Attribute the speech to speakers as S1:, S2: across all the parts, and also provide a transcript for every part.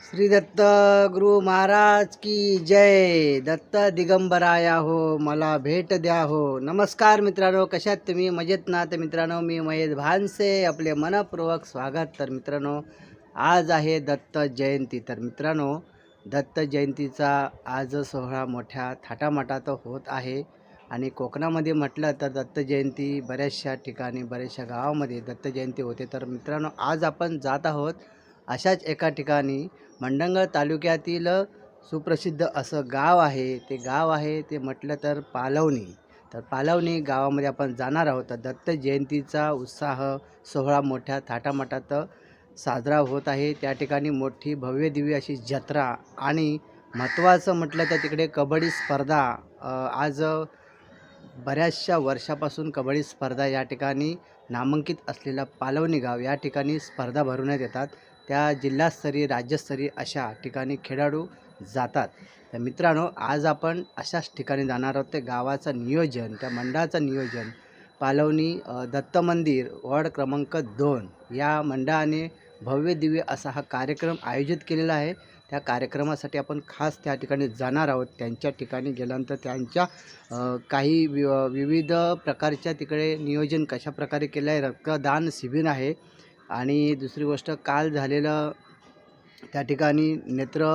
S1: श्री दत्त गुरु महाराज की जय. दत्त दिगंबराया हो मला भेट द्या हो. नमस्कार मित्रांनो कशात तुम्ही? मजेत ना? तर मित्रांनो मी महेश भानसे आपले मनपूर्वक स्वागत. तर मित्रांनो आज आहे दत्त जयंती. तर मित्रांनो दत्त जयंतीचा आज सोहळा मोठ्या थाटामाटात होत आहे. आणि कोकणामध्ये म्हटलं तर दत्त जयंती बऱ्याचशा ठिकाणी बऱ्याचशा गावामध्ये दत्त जयंती होते. तर मित्रांनो आज आपण जात आहोत अशाच एका ठिकाणी. मंडणगड तालुक्यातील सुप्रसिद्ध असं गाव आहे. ते गाव आहे ते म्हटलं तर पालवणी. तर पालवणी गावामध्ये आपण जाणार आहोत. तर दत्त जयंतीचा उत्साह सोहळा मोठ्या थाटामाटात साजरा होत आहे. त्या ठिकाणी मोठी भव्य दिव्य अशी जत्रा आणि महत्त्वाचं म्हटलं तर तिकडे कबड्डी स्पर्धा आज बऱ्याचशा वर्षापासून कबड्डी स्पर्धा या ठिकाणी नामांकित असलेला पालवणी गाव या ठिकाणी स्पर्धा भरवण्यात येतात. त्या जिल्हास्तरीय राज्यस्तरीय अशा ठिकाणी खेळाडू जातात. तर मित्रांनो आज आपण अशाच ठिकाणी जाणार आहोत. ते गावाचं नियोजन त्या मंडळाचं नियोजन पालवणी दत्त मंदिर वॉर्ड क्रमांक दोन या मंडळाने भव्य दिव्य असा हा कार्यक्रम आयोजित केलेला आहे. त्या कार्यक्रमासाठी आपण खास त्या ठिकाणी जाणार आहोत. त्यांच्या ठिकाणी गेल्यानंतर त्यांच्या काही वि विविध प्रकारच्या तिकडे नियोजन कशा प्रकारे केलं आहे रक्तदान शिबिर आहे. आणि दुसरी गोष्ट काल झालेलं त्या ठिकाणी नेत्र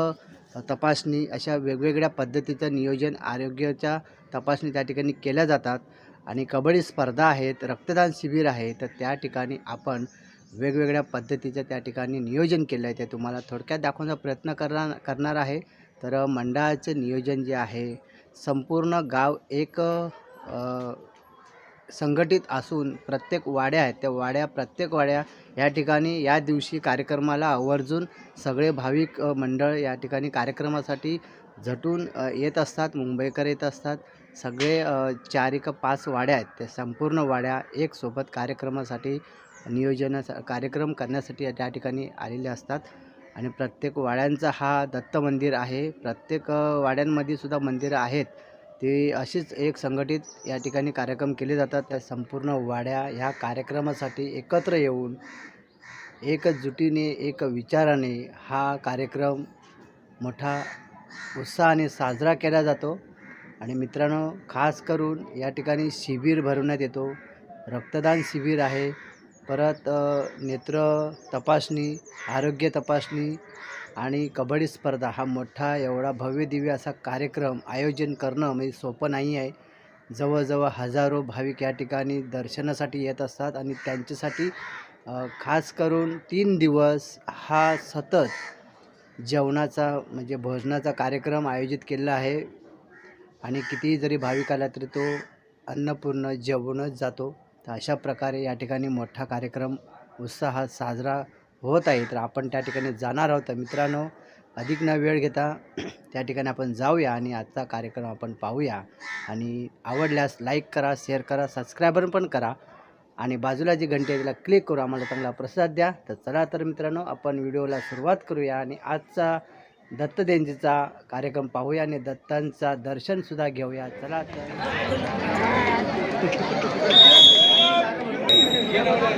S1: तपासणी अशा वेगवेगळ्या पद्धतीचं नियोजन आरोग्याच्या तपासणी त्या ठिकाणी केल्या जातात. आणि कबड्डी स्पर्धा आहेत रक्तदान शिबिर आहे तर त्या ठिकाणी आपण वेगवेगळ्या पद्धतीचं त्या ठिकाणी नियोजन केलं आहे ते तुम्हाला थोडक्यात दाखवण्याचा प्रयत्न करणार करणार आहे. तर मंडळाचं नियोजन जे आहे संपूर्ण गाव एक संघटित असून प्रत्येक वाड्या आहेत. त्या वाड्या प्रत्येक वाड्या या ठिकाणी या दिवशी कार्यक्रमाला आवर्जून सगळे भाविक मंडळ या ठिकाणी कार्यक्रमासाठी झटून येत असतात. मुंबईकर येत असतात. सगळे चार एक पाच वाड्या आहेत. त्या संपूर्ण वाड्या एकसोबत कार्यक्रमासाठी नियोजनाचा कार्यक्रम करण्यासाठी त्या ठिकाणी आलेले असतात. आणि प्रत्येक वाड्यांचा हा दत्त मंदिर आहे. प्रत्येक वाड्यांमध्ये सुद्धा मंदिरं आहेत. ते अशीच एक संघटित या ठिकाणी कार्यक्रम केले जातात. त्या संपूर्ण वाड्या ह्या कार्यक्रमासाठी एकत्र येऊन एकजुटीने एक विचाराने हा कार्यक्रम मोठा उत्साहाने साजरा केला जातो. आणि मित्रांनो खास करून या ठिकाणी शिबिर भरवण्यात येतो. रक्तदान शिबिर आहे. परत नेत्र तपासणी आरोग्य तपासणी आणि कबड्डी स्पर्धा हा मोठा एवढा भव्य दिव्य असा कार्यक्रम आयोजन करणं म्हणजे सोपं नाही आहे. जवळजवळ हजारो भाविक या ठिकाणी दर्शनासाठी येत असतात आणि त्यांच्यासाठी खास करून तीन दिवस हा सतत जेवणाचा म्हणजे भोजनाचा कार्यक्रम आयोजित केलेला आहे. आणि कितीही जरी भाविक आला तरी तो अन्नपूर्ण जेवणच जातो. तर अशा प्रकारे या ठिकाणी मोठा कार्यक्रम उत्साहात साजरा होत आहे. तर आपण त्या ठिकाणी जाणार आहोत. तर मित्रांनो अधिक न वेळ घेता त्या ठिकाणी आपण जाऊया आणि आजचा कार्यक्रम आपण पाहूया. आणि आवडल्यास लाईक करा शेअर करा सबस्क्रायबर पण करा. आणि बाजूला जी घंटी आहे तिला क्लिक करू आम्हाला चांगला प्रसाद द्या. तर चला तर मित्रांनो आपण व्हिडिओला सुरुवात करूया आणि आजचा दत्त जयंतीचा कार्यक्रम पाहूया आणि दत्तांचा दर्शनसुद्धा घेऊया. चला तर.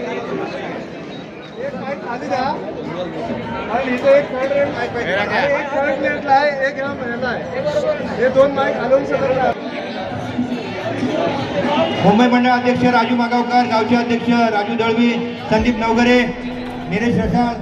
S2: मुंबई मंडळ अध्यक्ष राजू मागावकर गावचे अध्यक्ष राजू दळवी संदीप नवगरे निलेश रसाळ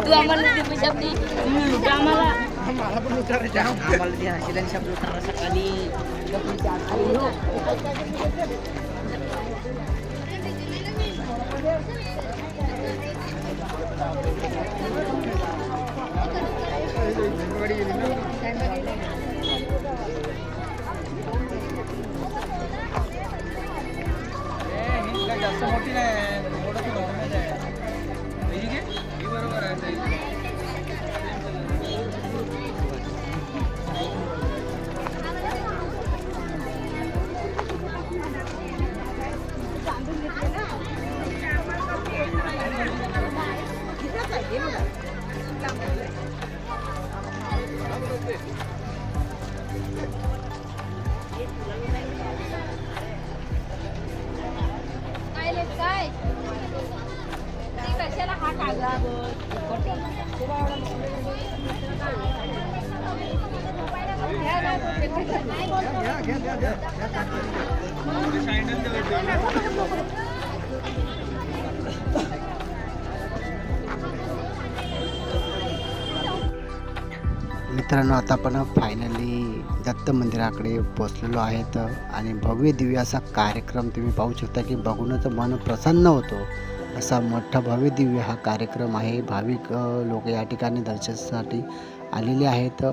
S1: तू
S3: आम्हाला ते पैसे आपली लुट आम्हाला
S1: आम्हाला ते हसीला शब्द उतारा सकाळी
S4: जास्त मोठी
S1: मित्रांनो आता आपण फायनली दत्त मंदिराकडे पोचलेलो आहेत आणि भव्य दिव्य असा कार्यक्रम तुम्ही पाहू शकता की बघूनच मन प्रसन्न होतो. असा मोठा भव्य दिव्य हा कार्यक्रम आहे. भाविक लोक या ठिकाणी दर्शनासाठी आलेले आहेत.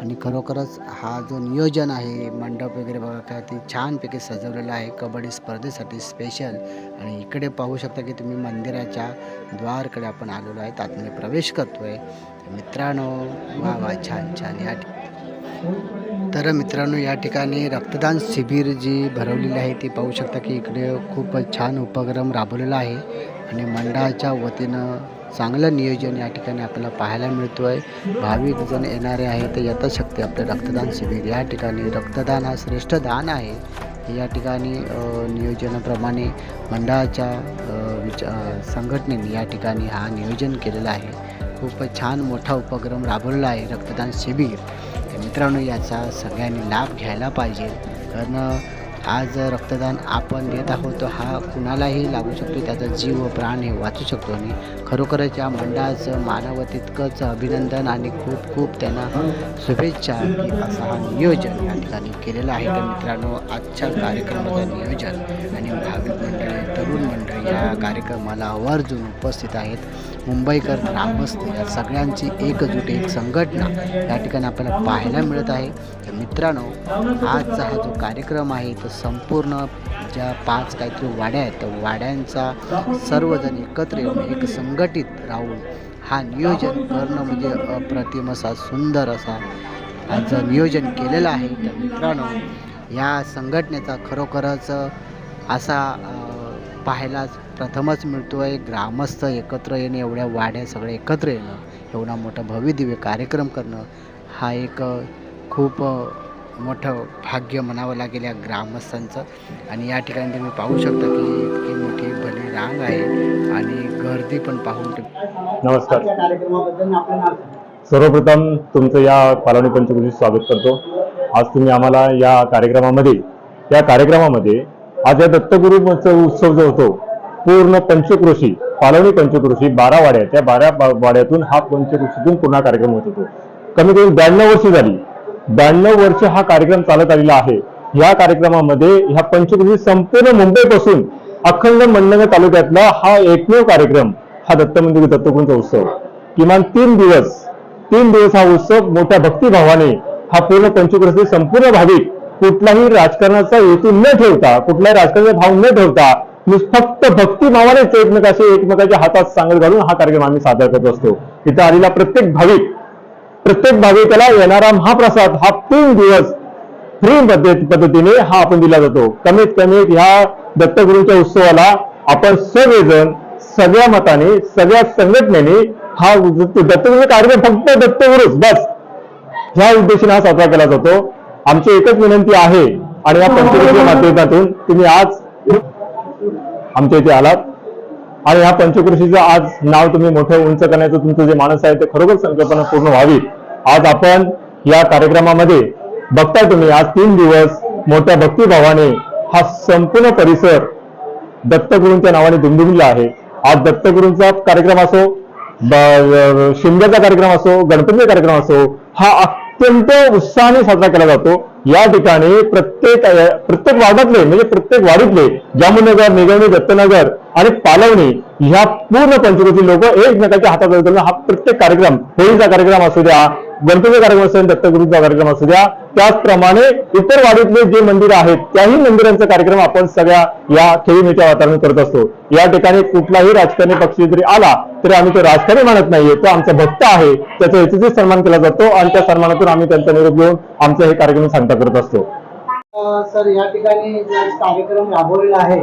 S1: आणि खरोखरच हा जो नियोजन आहे मंडप वगैरे बघा काय ते छानपैकी सजवलेलं आहे. कबड्डी स्पर्धेसाठी स्पेशल आणि इकडे पाहू शकता की तुम्ही मंदिराच्या द्वारकडे आपण आलेलो आहे. आतमध्ये प्रवेश करतोय. मित्रांनो वा वा छान छान. या तर मित्रांनो या ठिकाणी रक्तदान शिबिर जी भरवलेली आहे ती पाहू शकता की इकडे खूप छान उपक्रम राबवलेला आहे. आणि मंडळाच्या वतीनं चांगलं नियोजन या ठिकाणी आपल्याला पाहायला मिळतो आहे भाविक जण येणारे आहे ते यथाशक्ती आपले रक्तदान शिबिर या ठिकाणी रक्तदान हा श्रेष्ठ दान आहे. या ठिकाणी नियोजनाप्रमाणे मंडळाच्या अ, संघटनेने या ठिकाणी हा नियोजन केलेलं आहे. खूप छान मोठा उपक्रम राबवलेला आहे रक्तदान शिबिर. मित्रांनो याचा सगळ्यांनी लाभ घ्यायला पाहिजे. कारण आज रक्तदान आपण देत आहोत हा कुणालाही लागू शकतो त्याचा जीव व प्राण हे वाचू शकतो. आणि खरोखरच या मंडळाचं मानव तितकंच अभिनंदन आणि खूप खूप त्यांना शुभेच्छा की असा हा नियोजन या ठिकाणी केलेलं आहे. तर मित्रांनो आजच्या कार्यक्रमाचं नियोजन आणि भाविक मंडळी तरुण मंडळी या कार्यक्रमाला आवर्जून उपस्थित आहेत. मुंबईकर ग्रामस्थ या सगळ्यांची एकजूट एक संघटना या ठिकाणी आपल्याला पाहायला मिळत आहे. तर मित्रांनो आजचा हा जो कार्यक्रम आहे तो संपूर्ण ज्या पाच काहीतरी वाड्या आहेत त्या वाड्यांचा सर्वजण एकत्र येऊन एक संघटित राहून हा नियोजन करणं म्हणजे अप्रतिम असा सुंदर असा आज नियोजन केलेलं आहे. तर मित्रांनो या संघटनेचा खरोखरच असा अ, पाहायला प्रथमच मिळतो आहे ग्रामस्थ एकत्र येणं एवढ्या वाड्या सगळे एकत्र येणं एवढा मोठा भव्य दिव्य कार्यक्रम करणं हा एक खूप मोठं भाग्य म्हणावं लागेल या ग्रामस्थांचं. आणि या ठिकाणी तुम्ही पाहू शकता की इतकी मोठी भली रांग आहे आणि गर्दी पण पाहून
S5: नमस्कार.
S1: कार्यक्रमाबद्दल आपलं नाव
S5: सर्वप्रथम तुमचं या पालवणी पंचकृषीत स्वागत करतो. आज तुम्ही आम्हाला या कार्यक्रमामध्ये या कार्यक्रमामध्ये आज या दत्तगुरूचा उत्सव जो होतो पूर्ण पंचकृषी पालवणी पंचकृषी बारा वाड्या त्या बारा वाड्यातून हा पंचकृषीतून पुन्हा कार्यक्रम होत होतो. कमी कमी ब्याण्णव वर्षी झाली. ब्याण्णव वर्ष हा कार्यक्रम चालत आलेला आहे. या कार्यक्रमामध्ये ह्या पंचकृषी संपूर्ण मुंबईपासून अखंड मंडणगड तालुक्यातला हा एकमेव कार्यक्रम हा दत्त मंदिर दत्तगुरूंचा उत्सव. किमान तीन दिवस तीन दिवस हा उत्सव मोठ्या भक्तिभावाने हा पूर्ण पंचक्रोशी संपूर्ण भाविक कुठलाही राजकारणाचा हेतू न ठेवता कुठलाही राजकारणाचा भाव न ठेवता फक्त भक्तिभावानेच एकमेकाशी एकमेकाच्या हातात सांगत घालून हा कार्यक्रम आम्ही सादर करत असतो. इथं आलेला प्रत्येक भाविक प्रत्येक भाविकाला येणारा महाप्रसाद हा तीन दिवस फ्री पद्धत पद्धतीने हा आपण दिला जातो. कमीत कमी ह्या दत्तगुरूंच्या उत्सवाला आपण सगळेजण सगळ्या मताने सगळ्या संघटनेने हा दत्तगुरूचा कार्यक्रम फक्त दत्तगुरूच बस. ह्या उद्देशाने हा साजरा केला जातो. आमची एकच विनंती आहे आणि या पंचकृषीच्या माध्यमातून तुम्ही आज आमच्या इथे आलात. आणि ह्या पंचकृषीचं आज नाव तुम्ही मोठं उंच करण्याचं तुमचं जे मानस आहे ते खरोखर संकल्पना पूर्ण व्हावी. आज आपण या कार्यक्रमामध्ये बघताय तुम्ही आज तीन दिवस मोठ्या भक्तिभावाने हा संपूर्ण परिसर दत्तगुरूंच्या नावाने दुमदुमला आहे. आज दत्तगुरूंचा कार्यक्रम असो ब- शिमग्याचा कार्यक्रम असो गणपतीचा कार्यक्रम असो हा अत्यंत उत्साहाने साजरा केला जातो. या ठिकाणी प्रत्येक प्रत्येक वार्डातले म्हणजे प्रत्येक वाडीतले जामुनगर निगवणी दत्तनगर आणि पालवणी ह्या पूर्ण पंचकृती लोक एकमेकाच्या हातात हा प्रत्येक कार्यक्रम होळीचा कार्यक्रम असू द्या गणपतीचा कार्यक्रम असू द्या दत्तगुरूचा कार्यक्रम असू द्या त्याचप्रमाणे इतर वाडीतले जे मंदिर आहेत त्याही मंदिरांचा कार्यक्रम आपण सगळ्या या खेळीमेच्या वातावरणात करत असतो. या ठिकाणी कुठलाही राजकारणी पक्ष जरी आला तरी आम्ही तो राजकारणी मानत नाहीये. तो आमचा भक्त आहे त्याचा याचा सन्मान केला जातो आणि त्या सन्मानातून आम्ही त्यांचा निरोप घेऊन आमचं हे कार्यक्रम सांगता करत असतो.
S1: सर या ठिकाणी कार्यक्रम राबवलेला आहे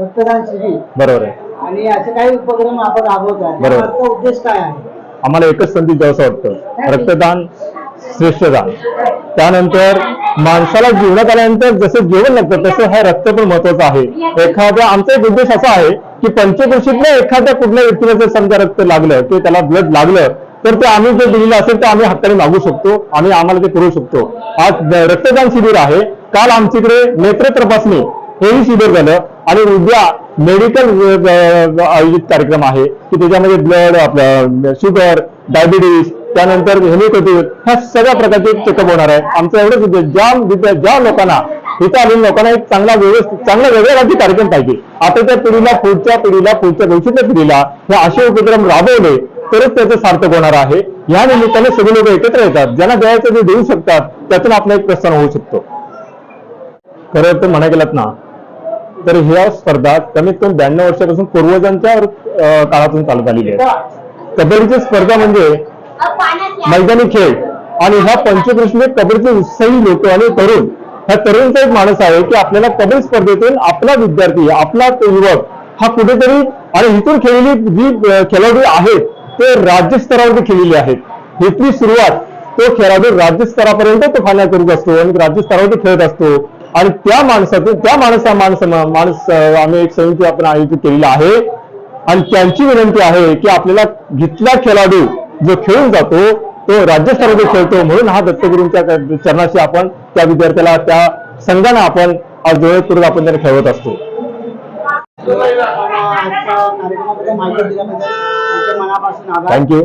S1: रक्तदान शिबिर
S5: बरोबर आहे.
S1: आणि असे काही उपक्रम आपण
S5: बरोबर.
S1: यामागचा उद्देश काय आहे?
S5: आम्हाला एकच संदेश द्यावं वाटतं. रक्तदान श्रेष्ठदान. त्यानंतर माणसाला जीवनात आल्यानंतर जसं जेवण लागतं तसं हा रक्त पण महत्वाचं आहे. एखाद्या आमचा एक उद्देश असा आहे की पंचकृषीतल्या एखाद्या कुठल्या व्यक्तीला जर समजा रक्त लागलं ते त्याला ब्लड लागलं तर ते आम्ही जे दिलेलं असेल ते आम्ही हक्काने मागू शकतो आणि आम्हाला ते करू शकतो. आज रक्तदान शिबिर आहे. काल आमच्याकडे नेत्र तपासणी हेही शिबिर झालं. आणि उद्या मेडिकल आयोजित कार्यक्रम आहे की त्याच्यामध्ये ब्लड आपलं शुगर डायबिटीस त्यानंतर हेमिओपॅथी ह्या सगळ्या प्रकारचे चेकअप होणार आहे. आमचं एवढंच ज्या ज्या लोकांना इथं आलेल्या लोकांना एक चांगला व्यवस्थित चांगला वेगळ्या कार्यक्रम पाहिजे आता त्या पिढीला पुढच्या पिढीला पुढच्या भविष्यातल्या पिढीला हे असे उपक्रम राबवले तरच त्याचं सार्थक होणार आहे. या निमित्ताने सगळे लोक एकत्र येतात. ज्यांना द्यायचं ते देऊ शकतात त्यातून आपलं एक प्रस्थान होऊ शकतो. खरं तर म्हणा गेलात ना तर ह्या स्पर्धा कमीत कमी ब्याण्णव वर्षापासून पूर्वजांच्या काळातून चालत आलेली आहे. कबड्डीची स्पर्धा म्हणजे मैदानी खेळ. आणि ह्या पंचकृष्णी कबड्डीचे उत्साही लोक आणि तरुण. ह्या तरुणचा एक माणूस आहे की आपल्याला कबड्डी स्पर्धेतून आपला विद्यार्थी आपला युवक हा कुठेतरी आणि इथून खेळलेली जी खेळाडू आहेत ते राज्य स्तरावरती खेळलेले आहेत. इथली सुरुवात तो खेळाडू राज्यस्तरापर्यंत तो फायनल करत असतो आणि राज्य स्तरावरती खेळत असतो. आणि त्या माणसातून त्या माणसा माणस माणूस आम्ही एक संयुक्त आपण आयोजित केलेला आहे. आणि त्यांची विनंती आहे की आपल्याला घेतला खेळाडू जो खेळून जातो तो राज्यस्तरावर खेळतो म्हणून हा दत्तगुरूंच्या चरणाशी आपण त्या विद्यार्थ्याला त्या संघाने आपण आज डोळे आपण त्यांना खेळवत असतो. थँक्यू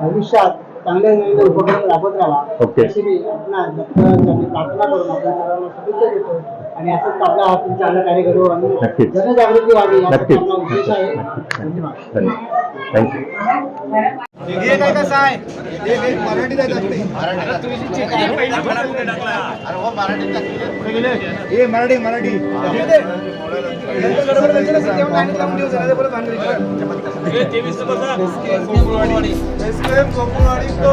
S1: भविष्यात चांगले नवीन उपक्रम राबवत राहा
S5: ओके.
S1: अशी मी प्रार्थना करून आपल्या सर्वांना शुभेच्छा देतो आणि असंच आपला हातून चांगलं कार्य करू आणि
S5: नक्कीच.
S1: जनजागृती व्हावी याचा
S5: नक्कीच.
S1: आपला उद्देश आहे. धन्यवाद.
S5: धन्यवाद. थँक्यू
S4: हे काय कसं आहे? हे हे मराठीत आहे जास्त. हे मराठी मराठी हे त्यांचं लावून ठेवू, सगळे कोकणवाडी को.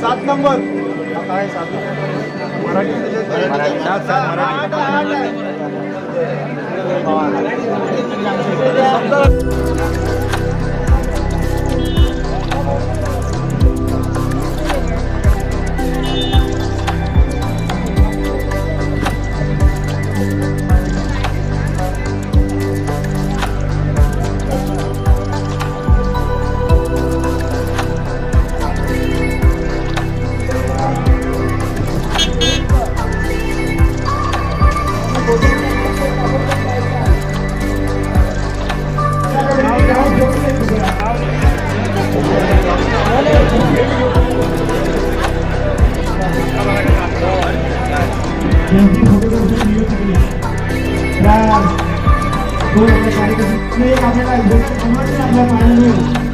S4: सात नंबर. काय सात नंबर मराठी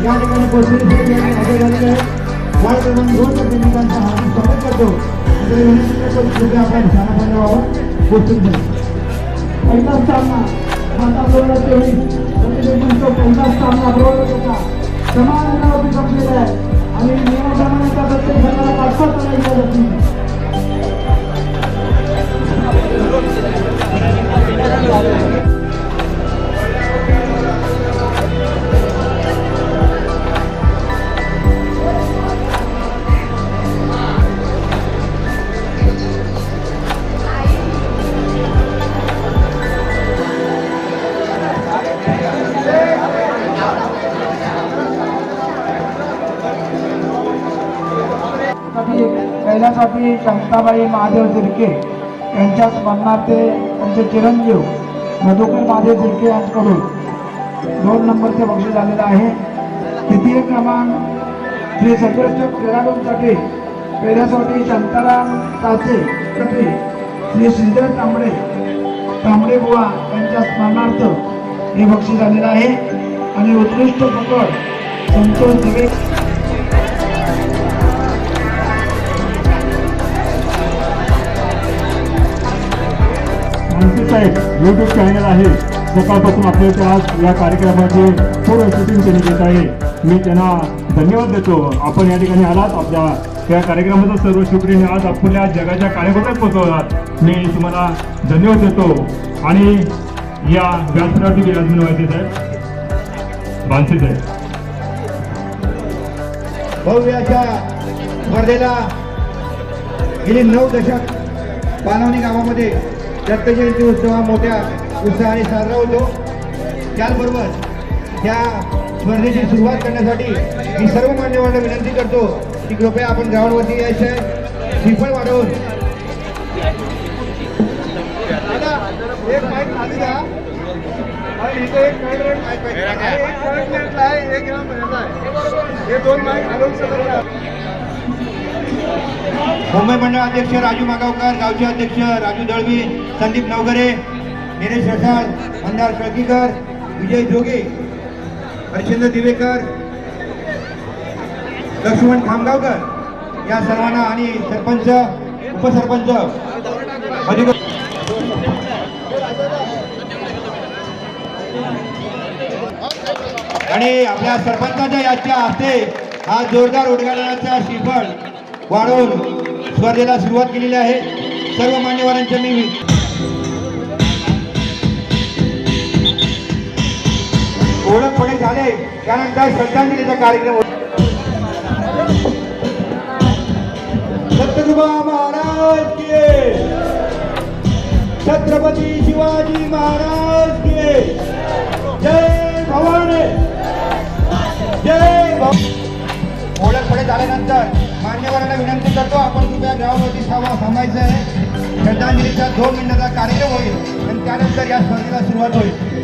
S2: या ठिकाणी पोहोचलेली यांनी हजर झालेले आहेत क्रमांक दोन मध्ये मी त्यांचं हार्दिक स्वागत करतो आपण शाळा व्हावं उपस्थित पहिला सामना माता दोन हजार प्रतिनिधींचा पहिला सामना बरोबर होता समान अंतरावरती संपलेला आहे आणि नियमाप्रमाणे त्या प्रत्येक संघाला पाच पाच दिल्या जातील श्री शांताबाई महादेव तिरके यांच्या स्मरणार्थ त्यांचे चिरंजीव मधुकर महादेव तिरके यांच्याकडून दोन नंबरचे बक्षीस झालेलं आहे. तृतीय क्रमांक श्री सर्वोच्च खेळाडूंसाठी पेऱ्यासाठी शांताराम ताचे साठी श्री श्रीधर तांबडे तांबडे बुवा यांच्या स्मरणार्थ हे बक्षीस झालेलं आहे. आणि उत्कृष्ट पकड संतोष दिवे आहेत यूट्यूब चॅनल आहे. सकाळपासून आपल्या आज या कार्यक्रमाचे पूर्ण शूटिंग त्यांनी घेत आहे. मी त्यांना धन्यवाद देतो. आपण या ठिकाणी आलात. आपल्या या कार्यक्रमाचं सर्व शूटिंग आज आपल्या जगाच्या कार्यक्रमात पोहोचवलात मी तुम्हाला धन्यवाद देतो. आणि या व्यासपीठावरती विराजमान व्हायचे साहेब बांधते साहेब.
S4: भव्याच्या स्पर्धेला गेली नऊ दशक पानवणी गावामध्ये दत्त जयंती उत्सव हा मोठ्या उत्साहाने साजरा होतो. त्याचबरोबर त्या स्पर्धेची सुरुवात करण्यासाठी मी सर्व मान्यवरांना विनंती करतो की कृपया आपण ग्राउंडवरती यायचं आहे. श्रीफळ वाढवून. एक माईक खाली द्या आणि इथे एक third rate पाहिजे. एक third आहे, एक ह्या आहे. हे दोन माईक हलवून सगळं मुंबई मंडळ अध्यक्ष राजू मागावकर गावचे अध्यक्ष राजू दळवी संदीप नवगरे निलेश रसाळ मंदार कळकीकर विजय जोगे हरिश्चंद्र दिवेकर लक्ष्मण खामगावकर या सर्वांना आणि सरपंच उपसरपंच अधिक आणि आपल्या सरपंचाच्या याच्या हस्ते हा जोरदार उद्घाटनाचा श्रीफळ वाढवून स्पर्धेला सुरुवात केलेली आहे. सर्व मान्यवरांच्या मी ओळख पुढे झाले. त्यानंतर श्रद्धांजलीचा कार्यक्रम होतो. दत्तगुबा महाराज के. छत्रपती शिवाजी महाराज के. जय भवानी. जय भव ओळख पुढे झाल्यानंतर मान्यवरांना विनंती करतो आपण कृपया ग्राउंडवरती थांबा थांबायचं आहे. श्रद्धांजलीचा दोन मिनिटाचा कार्यक्रम होईल आणि त्यानंतर या स्पर्धेला सुरुवात होईल.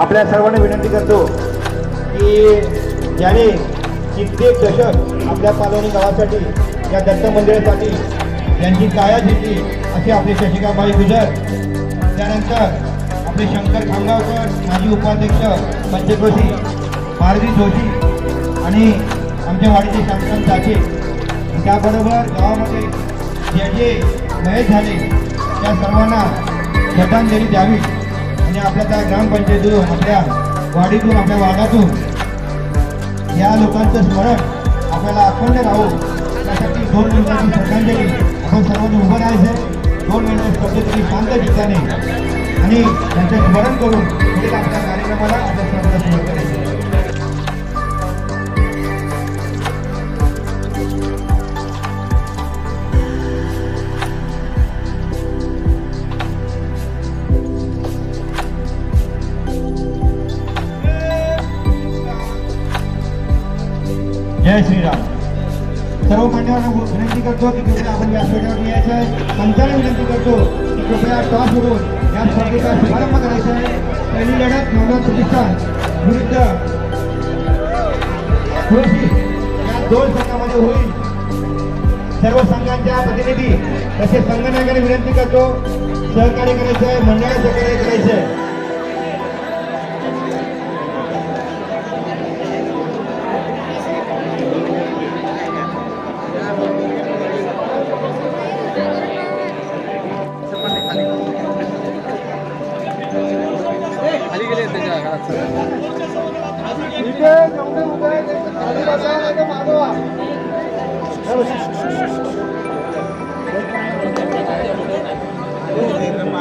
S4: आपल्या सर्वांना विनंती करतो की ज्याने कित्येक दशक आपल्या पालवणी गावासाठी या दत्त मंदिरासाठी यांची काया घेतली असे आपले शशिकाबाई गुजर त्यानंतर आपले शंकर खामगावकर माजी उपाध्यक्ष पंचक्रोशी मारुती जोशी आणि आमच्या वाडीचे शांतराम चाचे. त्याबरोबर गावामध्ये जे जे मयत झाले त्या सर्वांना श्रद्धांजली द्यावी आणि आपल्या त्या ग्रामपंचायतीतून आपल्या वाडीतून आपल्या वार्डातून या लोकांचं स्मरण आपल्याला अखंड राहू. त्यासाठी दोन मिनिटाची श्रद्धांजली. आपण सर्वांनी उभं राहायचं. दोन मिनिटं पद्धतीने शांत ठिकाणी. आणि त्यांचं स्मरण करून आपल्या कार्यक्रमाला आपल्या सर्वांना सुरुवात करायची. जय श्रीराम सर्व मान्यवरांना विनंती करतो की कृपया आपण व्यासपीठावर यायचं आहे पंचांना विनंती करतो की कृपया टॉस उडवून या स्पर्धेचा शुभारंभ करायचा आहे पहिली लढत नवनाथ प्रतिष्ठान विरुद्ध तुळशी या दोन संघामध्ये होईल सर्व संघांच्या प्रतिनिधी तसेच संघनायकाने विनंती करतो सहकार्य करायचं आहे मंडळाचं सहकार्य करायचं आहे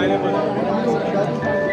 S4: vai, né, mano?